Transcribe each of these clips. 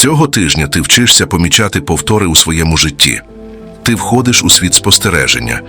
Цього тижня ти вчишся помічати повтори у своєму житті. Ти входиш у світ спостереження.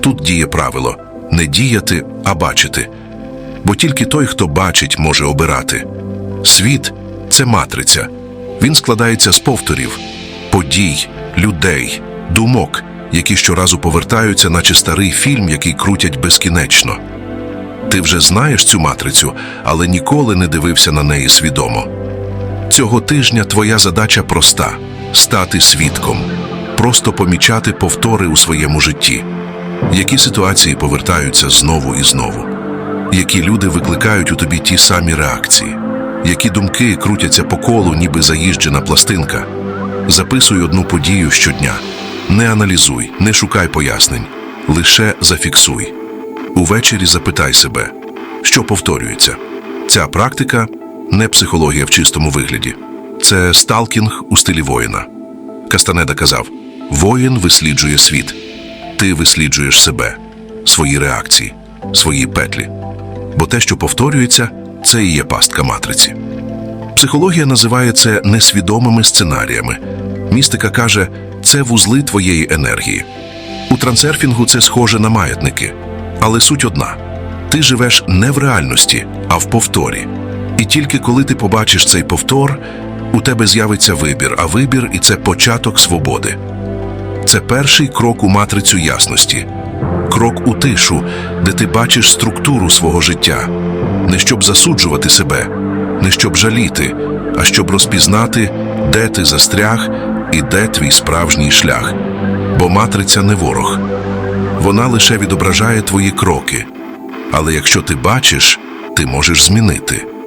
Тут діє правило не діяти, а бачити. Бо тільки той, хто бачить, може обирати. Світ це матриця. Він складається з повторів, подій, людей, думок, які щоразу повертаються, наче старий фільм, який крутять безкінечно. Ти вже знаєш цю матрицю, але ніколи не дивився на неї свідомо. Цього тижня твоя задача проста стати свідком, просто помічати повтори у своєму житті, які ситуації повертаються знову і знову, які люди викликають у тобі ті самі реакції, які думки крутяться по колу, ніби заїжджена пластинка. Записуй одну подію щодня. Не аналізуй, не шукай пояснень, лише зафіксуй. Увечері запитай себе, що повторюється. Ця практика не психологія в чистому вигляді, це сталкінг у стилі воїна. Кастанеда казав: воїн висліджує світ, ти висліджуєш себе, свої реакції, свої петлі. Бо те, що повторюється, це і є пастка матриці. Психологія називає це несвідомими сценаріями. Містика каже, це вузли твоєї енергії. У трансерфінгу це схоже на маятники. Але суть одна: ти живеш не в реальності, а в повторі. І тільки коли ти побачиш цей повтор, у тебе з'явиться вибір, а вибір і це початок свободи. Це перший крок у матрицю ясності, крок у тишу, де ти бачиш структуру свого життя, не щоб засуджувати себе, не щоб жаліти, а щоб розпізнати, де ти застряг і де твій справжній шлях. Бо матриця не ворог. Вона лише відображає твої кроки. Але якщо ти бачиш, ти можеш змінити.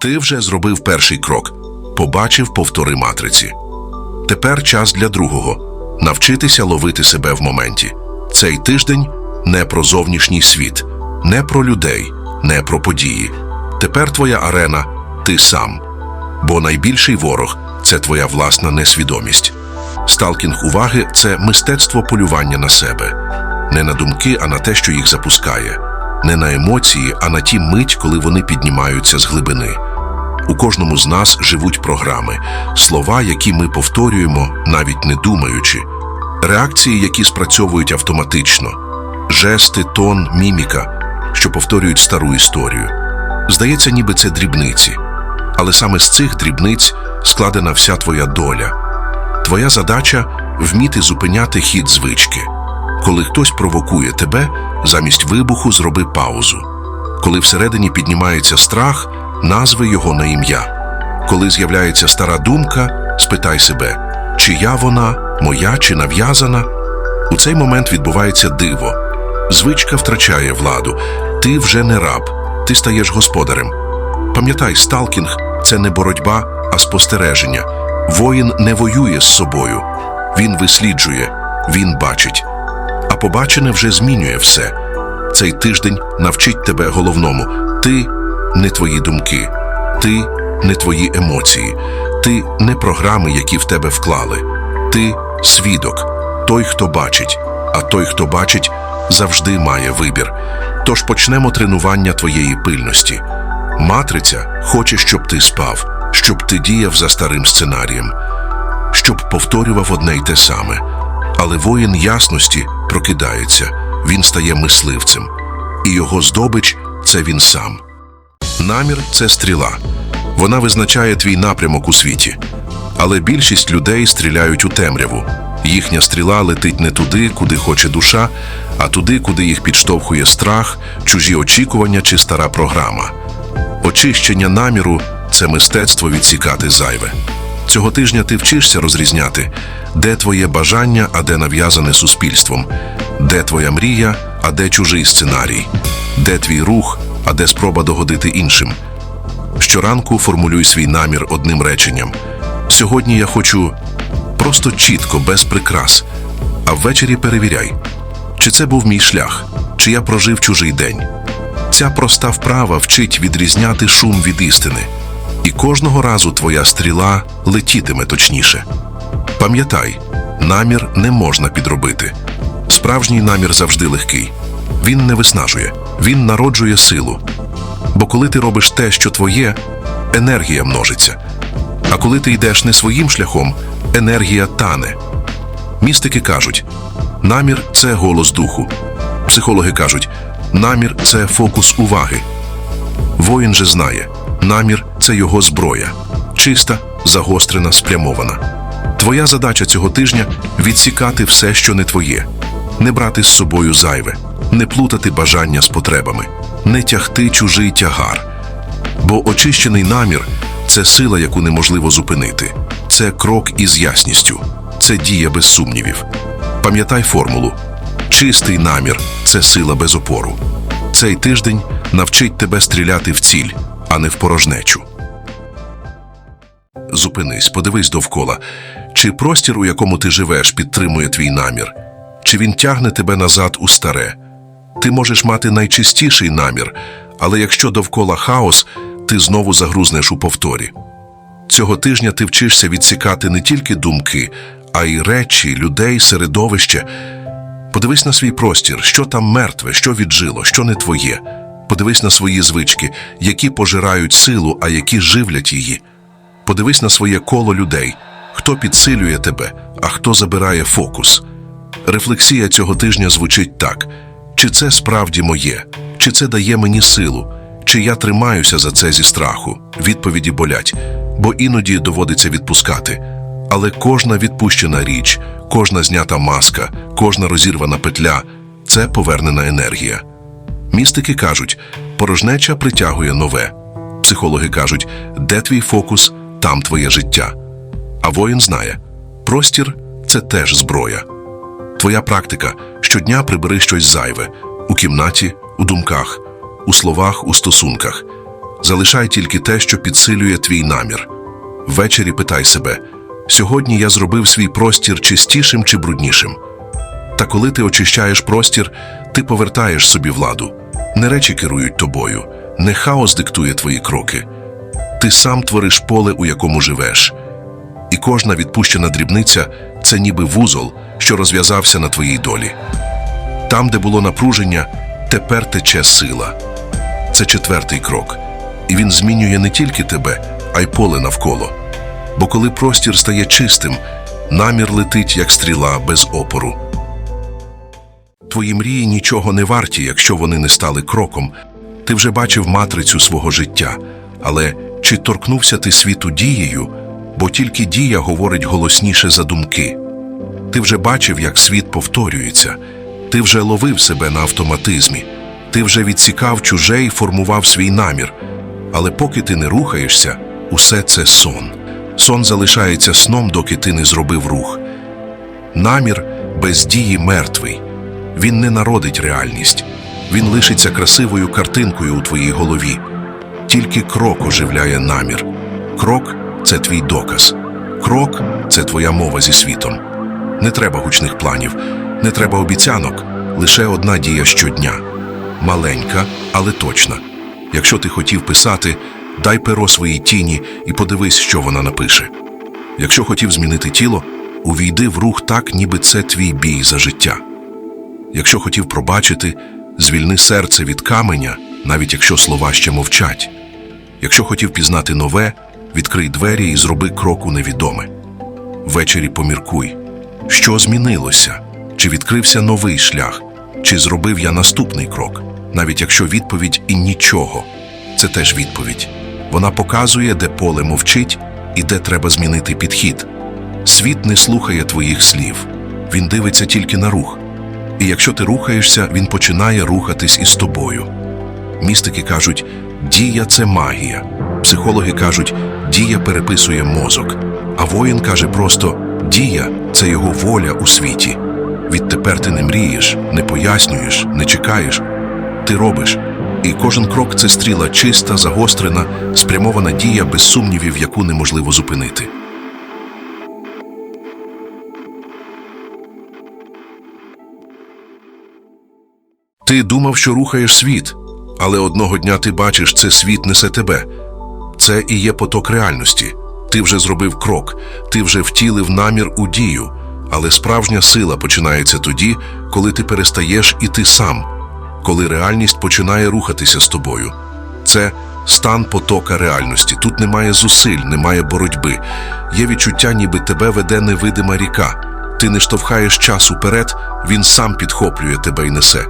Ти вже зробив перший крок, побачив повтори матриці. Тепер час для другого навчитися ловити себе в моменті. Цей тиждень не про зовнішній світ, не про людей, не про події. Тепер твоя арена ти сам. Бо найбільший ворог це твоя власна несвідомість. Сталкінг уваги це мистецтво полювання на себе, не на думки, а на те, що їх запускає, не на емоції, а на ті мить, коли вони піднімаються з глибини. У кожному з нас живуть програми, слова, які ми повторюємо, навіть не думаючи, реакції, які спрацьовують автоматично, жести, тон, міміка, що повторюють стару історію. Здається, ніби це дрібниці, але саме з цих дрібниць складена вся твоя доля. Твоя задача вміти зупиняти хід звички. Коли хтось провокує тебе, замість вибуху зроби паузу. Коли всередині піднімається страх, назви його на ім'я. Коли з'являється стара думка, спитай себе, чия вона, моя чи нав'язана. У цей момент відбувається диво. Звичка втрачає владу. Ти вже не раб, ти стаєш господарем. Пам'ятай, сталкінг це не боротьба, а спостереження. Воїн не воює з собою, він висліджує, він бачить. А побачене вже змінює все. Цей тиждень навчить тебе головному: ти не твої думки, ти не твої емоції, ти не програми, які в тебе вклали. Ти свідок, той, хто бачить, а той, хто бачить, завжди має вибір. Тож почнемо тренування твоєї пильності. Матриця хоче, щоб ти спав, щоб ти діяв за старим сценарієм, щоб повторював одне й те саме. Але воїн ясності прокидається, він стає мисливцем, і його здобич це він сам. Намір це стріла. Вона визначає твій напрямок у світі. Але більшість людей стріляють у темряву. Їхня стріла летить не туди, куди хоче душа, а туди, куди їх підштовхує страх, чужі очікування чи стара програма. Очищення наміру це мистецтво відсікати зайве. Цього тижня ти вчишся розрізняти, де твоє бажання, а де нав'язане суспільством, де твоя мрія, а де чужий сценарій, де твій рух, а де спроба догодити іншим. Щоранку формулюй свій намір одним реченням. Сьогодні я хочу просто чітко, без прикрас, а ввечері перевіряй, чи це був мій шлях, чи я прожив чужий день. Ця проста вправа вчить відрізняти шум від істини, і кожного разу твоя стріла летітиме точніше. Пам'ятай, намір не можна підробити. Справжній намір завжди легкий. Він не виснажує, він народжує силу. Бо коли ти робиш те, що твоє, енергія множиться. А коли ти йдеш не своїм шляхом, енергія тане. Містики кажуть, намір це голос духу. Психологи кажуть, намір це фокус уваги. Воїн же знає, намір це його зброя, чиста, загострена, спрямована. Твоя задача цього тижня відсікати все, що не твоє, не брати з собою зайве, не плутати бажання з потребами, не тягти чужий тягар. Бо очищений намір це сила, яку неможливо зупинити, це крок із ясністю, це дія без сумнівів. Пам'ятай формулу: чистий намір це сила без опору. Цей тиждень навчить тебе стріляти в ціль, а не в порожнечу. Зупинись, подивись довкола. Чи простір, у якому ти живеш, підтримує твій намір? Чи він тягне тебе назад у старе? Ти можеш мати найчистіший намір, але якщо довкола хаос, ти знову загрузнеш у повторі. Цього тижня ти вчишся відсікати не тільки думки, а й речі, людей, середовище. Подивись на свій простір, що там мертве, що віджило, що не твоє. Подивись на свої звички, які пожирають силу, а які живлять її. Подивись на своє коло людей, хто підсилює тебе, а хто забирає фокус. Рефлексія цього тижня звучить так: чи це справді моє, чи це дає мені силу, чи я тримаюся за це зі страху. Відповіді болять, бо іноді доводиться відпускати. Але кожна відпущена річ, кожна знята маска, кожна розірвана петля це повернена енергія. Містики кажуть, порожнеча притягує нове. Психологи кажуть, де твій фокус, там твоє життя. А воїн знає, простір це теж зброя. Твоя практика щодня прибери щось зайве у кімнаті, у думках, у словах, у стосунках. Залишай тільки те, що підсилює твій намір. Ввечері питай себе: сьогодні я зробив свій простір чистішим чи бруднішим. Та коли ти очищаєш простір, ти повертаєш собі владу. Не речі керують тобою, не хаос диктує твої кроки. Ти сам твориш поле, у якому живеш. І кожна відпущена дрібниця це ніби вузол, що розв'язався на твоїй долі. Там, де було напруження, тепер тече сила. Це четвертий крок, і він змінює не тільки тебе, а й поле навколо. Бо коли простір стає чистим, намір летить, як стріла без опору. Твої мрії нічого не варті, якщо вони не стали кроком. Ти вже бачив матрицю свого життя, але чи торкнувся ти світу дією, бо тільки дія говорить голосніше за думки. Ти вже бачив, як світ повторюється, ти вже ловив себе на автоматизмі, ти вже відсікав чуже і формував свій намір. Але поки ти не рухаєшся, усе це сон. Сон залишається сном, доки ти не зробив рух. Намір без дії мертвий. Він не народить реальність, він лишиться красивою картинкою у твоїй голові. Тільки крок оживляє намір. Крок це твій доказ. Крок це твоя мова зі світом. Не треба гучних планів, не треба обіцянок, лише одна дія щодня. Маленька, але точна. Якщо ти хотів писати, дай перо своїй тіні і подивись, що вона напише. Якщо хотів змінити тіло, увійди в рух так, ніби це твій бій за життя. Якщо хотів пробачити, звільни серце від каменя, навіть якщо слова ще мовчать. Якщо хотів пізнати нове, відкрий двері і зроби крок у невідоме. Ввечері поміркуй, що змінилося, чи відкрився новий шлях, чи зробив я наступний крок, навіть якщо відповідь і нічого. Це теж відповідь. Вона показує, де поле мовчить і де треба змінити підхід. Світ не слухає твоїх слів, він дивиться тільки на рух. І якщо ти рухаєшся, він починає рухатись із тобою. Містики кажуть, дія це магія. Психологи кажуть, дія переписує мозок. А воїн каже просто: дія це його воля у світі. Відтепер ти не мрієш, не пояснюєш, не чекаєш. Ти робиш. І кожен крок це стріла чиста, загострена, спрямована дія без сумнівів, яку неможливо зупинити. Ти думав, що рухаєш світ, але одного дня ти бачиш, це світ несе тебе. Це і є поток реальності. Ти вже зробив крок, ти вже втілив намір у дію, але справжня сила починається тоді, коли ти перестаєш іти сам, коли реальність починає рухатися з тобою. Це стан потока реальності. Тут немає зусиль, немає боротьби. Є відчуття, ніби тебе веде невидима ріка. Ти не штовхаєш час уперед, він сам підхоплює тебе і несе.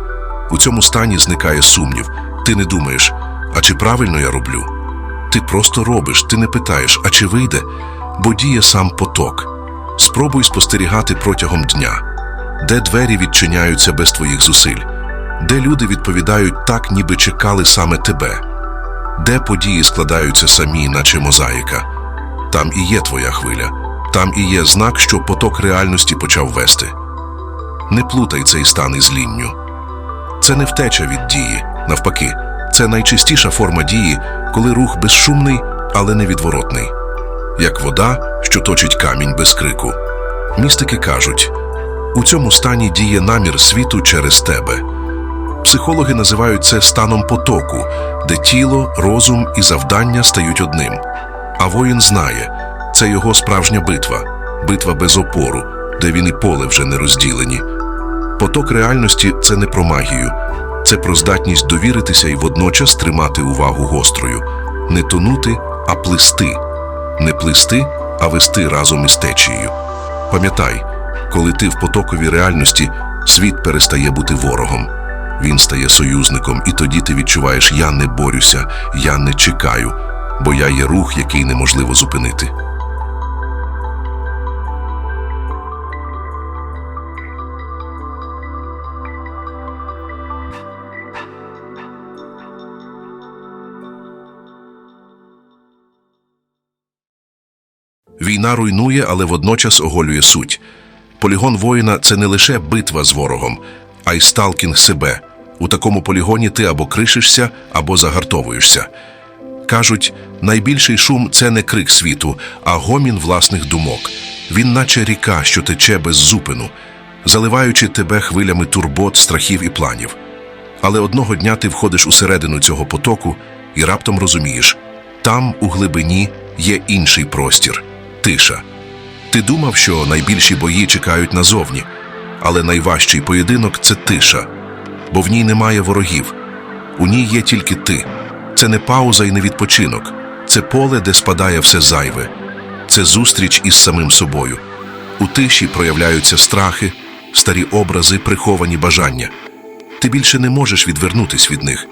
У цьому стані зникає сумнів. Ти не думаєш, а чи правильно я роблю? Ти просто робиш, ти не питаєш, а чи вийде, бо діє сам поток. Спробуй спостерігати протягом дня, де двері відчиняються без твоїх зусиль, де люди відповідають так, ніби чекали саме тебе, де події складаються самі, наче мозаїка. Там і є твоя хвиля, там і є знак, що поток реальності почав вести. Не плутай цей стан із лінню. Це не втеча від дії, навпаки, це найчистіша форма дії, коли рух безшумний, але невідворотний, як вода, що точить камінь без крику. Містики кажуть, у цьому стані діє намір світу через тебе. Психологи називають це станом потоку, де тіло, розум і завдання стають одним. А воїн знає, це його справжня битва, битва без опору, де він і поле вже не розділені. Поток реальності це не про магію, це про здатність довіритися і водночас тримати увагу гострою, не тонути, а плисти, не плисти, а вести разом із течією. Пам'ятай, коли ти в потоковій реальності, світ перестає бути ворогом. Він стає союзником, і тоді ти відчуваєш: я не борюся, я не чекаю, бо я є рух, який неможливо зупинити. Війна руйнує, але водночас оголює суть. Полігон воїна це не лише битва з ворогом, а й сталкінг себе. У такому полігоні ти або кришишся, або загартовуєшся. Кажуть, найбільший шум це не крик світу, а гомін власних думок. Він, наче ріка, що тече без зупину, заливаючи тебе хвилями турбот, страхів і планів. Але одного дня ти входиш усередину цього потоку і раптом розумієш, там, у глибині, є інший простір тиша. Ти думав, що найбільші бої чекають назовні, але найважчий поєдинок це тиша, бо в ній немає ворогів. У ній є тільки ти. Це не пауза і не відпочинок, це поле, де спадає все зайве, це зустріч із самим собою. У тиші проявляються страхи, старі образи, приховані бажання. Ти більше не можеш відвернутись від них.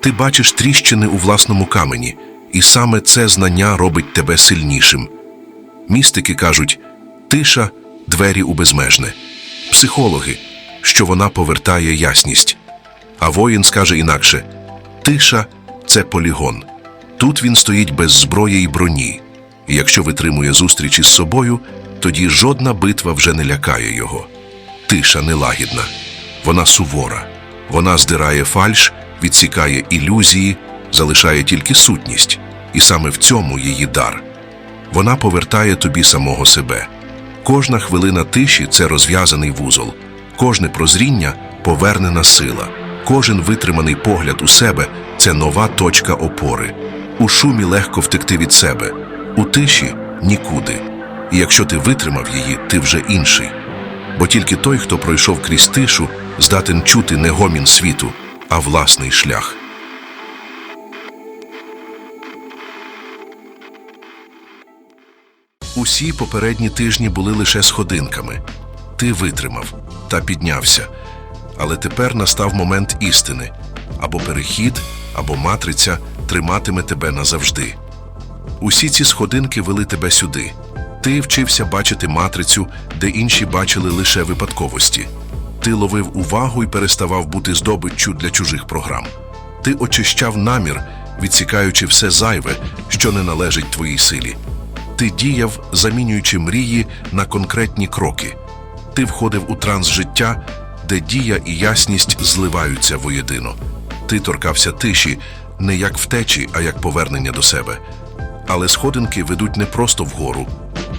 Ти бачиш тріщини у власному камені, і саме це знання робить тебе сильнішим. Містики кажуть тиша двері у безмежне, психологи, що вона повертає ясність. А воїн скаже інакше тиша це полігон. Тут він стоїть без зброї і броні, і якщо витримує зустріч із собою, тоді жодна битва вже не лякає його. Тиша нелагідна, вона сувора, вона здирає фальш, відсікає ілюзії, залишає тільки сутність, і саме в цьому її дар. Вона повертає тобі самого себе. Кожна хвилина тиші це розв'язаний вузол, кожне прозріння повернена сила, кожен витриманий погляд у себе це нова точка опори. У шумі легко втекти від себе, у тиші нікуди. І якщо ти витримав її, ти вже інший. Бо тільки той, хто пройшов крізь тишу, здатен чути не гомін світу, а власний шлях. Усі попередні тижні були лише сходинками. Ти витримав та піднявся. Але тепер настав момент істини або перехід, або матриця триматиме тебе назавжди. Усі ці сходинки вели тебе сюди. Ти вчився бачити матрицю, де інші бачили лише випадковості. Ти ловив увагу і переставав бути здобиччю для чужих програм. Ти очищав намір, відсікаючи все зайве, що не належить твоїй силі. Ти діяв, замінюючи мрії на конкретні кроки. Ти входив у транс життя, де дія і ясність зливаються воєдино. Ти торкався тиші не як втечі, а як повернення до себе. Але сходинки ведуть не просто вгору,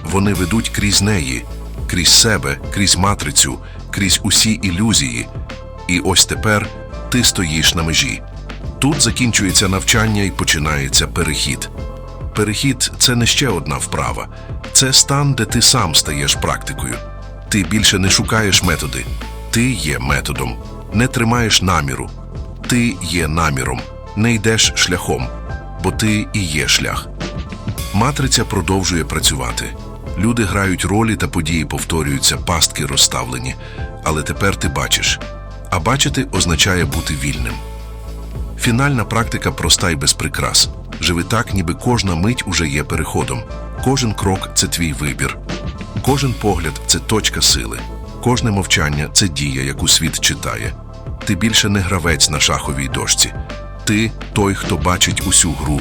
вони ведуть крізь неї, крізь себе, крізь матрицю, крізь усі ілюзії. І ось тепер ти стоїш на межі. Тут закінчується навчання і починається перехід. Перехід це не ще одна вправа, це стан, де ти сам стаєш практикою. Ти більше не шукаєш методи, ти є методом, не тримаєш наміру, ти є наміром, не йдеш шляхом. бо ти і є шлях. Матриця продовжує працювати. Люди грають ролі та події повторюються, пастки розставлені. Але тепер ти бачиш. А бачити означає бути вільним. Фінальна практика проста і без прикрас. Живи так, ніби кожна мить уже є переходом. Кожен крок це твій вибір. Кожен погляд це точка сили. Кожне мовчання це дія, яку світ читає. Ти більше не гравець на шаховій дошці. Ти той, хто бачить усю гру.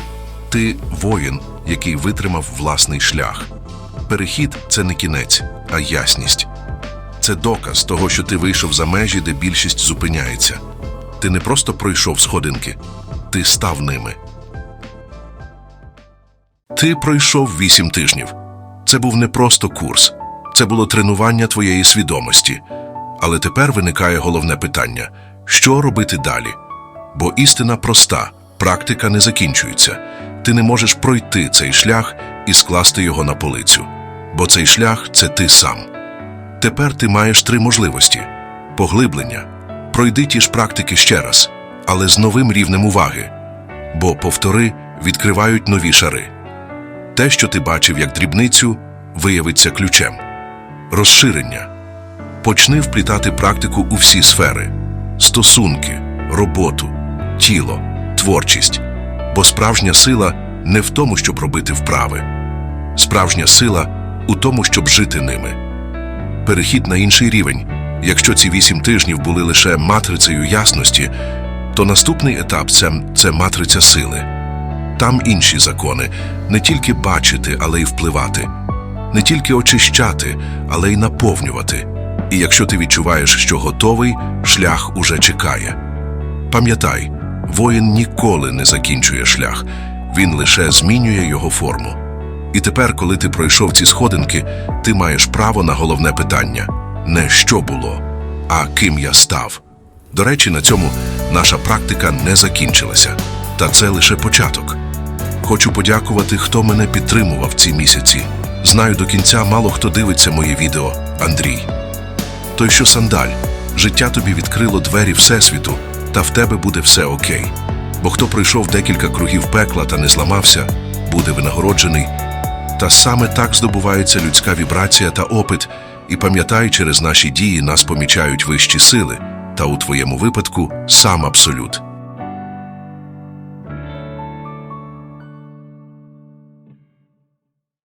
Ти воїн, який витримав власний шлях. Перехід це не кінець, а ясність. Це доказ того, що ти вийшов за межі, де більшість зупиняється. Ти не просто пройшов сходинки, ти став ними. Ти пройшов вісім тижнів. Це був не просто курс, це було тренування твоєї свідомості. Але тепер виникає головне питання: що робити далі? Бо істина проста, практика не закінчується. Ти не можеш пройти цей шлях і скласти його на полицю. Бо цей шлях це ти сам. Тепер ти маєш три можливості: поглиблення. Пройди ті ж практики ще раз, але з новим рівнем уваги. Бо повтори відкривають нові шари. Те, що ти бачив як дрібницю, виявиться ключем. Розширення. Почни вплітати практику у всі сфери: стосунки, роботу, тіло, творчість. Бо справжня сила не в тому, щоб робити вправи. Справжня сила у тому, щоб жити ними. Перехід на інший рівень. Якщо ці вісім тижнів були лише матрицею ясності, то наступний етап це, це матриця сили. Там інші закони не тільки бачити, але й впливати, не тільки очищати, але й наповнювати. І якщо ти відчуваєш, що готовий, шлях уже чекає. Пам'ятай, воїн ніколи не закінчує шлях, він лише змінює його форму. І тепер, коли ти пройшов ці сходинки, ти маєш право на головне питання не що було, а ким я став. До речі, на цьому наша практика не закінчилася, та це лише початок. Хочу подякувати, хто мене підтримував ці місяці. Знаю, до кінця мало хто дивиться моє відео Андрій. Той, що сандаль, життя тобі відкрило двері Всесвіту, та в тебе буде все окей. Бо хто пройшов декілька кругів пекла та не зламався, буде винагороджений. Та саме так здобувається людська вібрація та опит, і пам'ятай, через наші дії нас помічають вищі сили, та у твоєму випадку сам абсолют.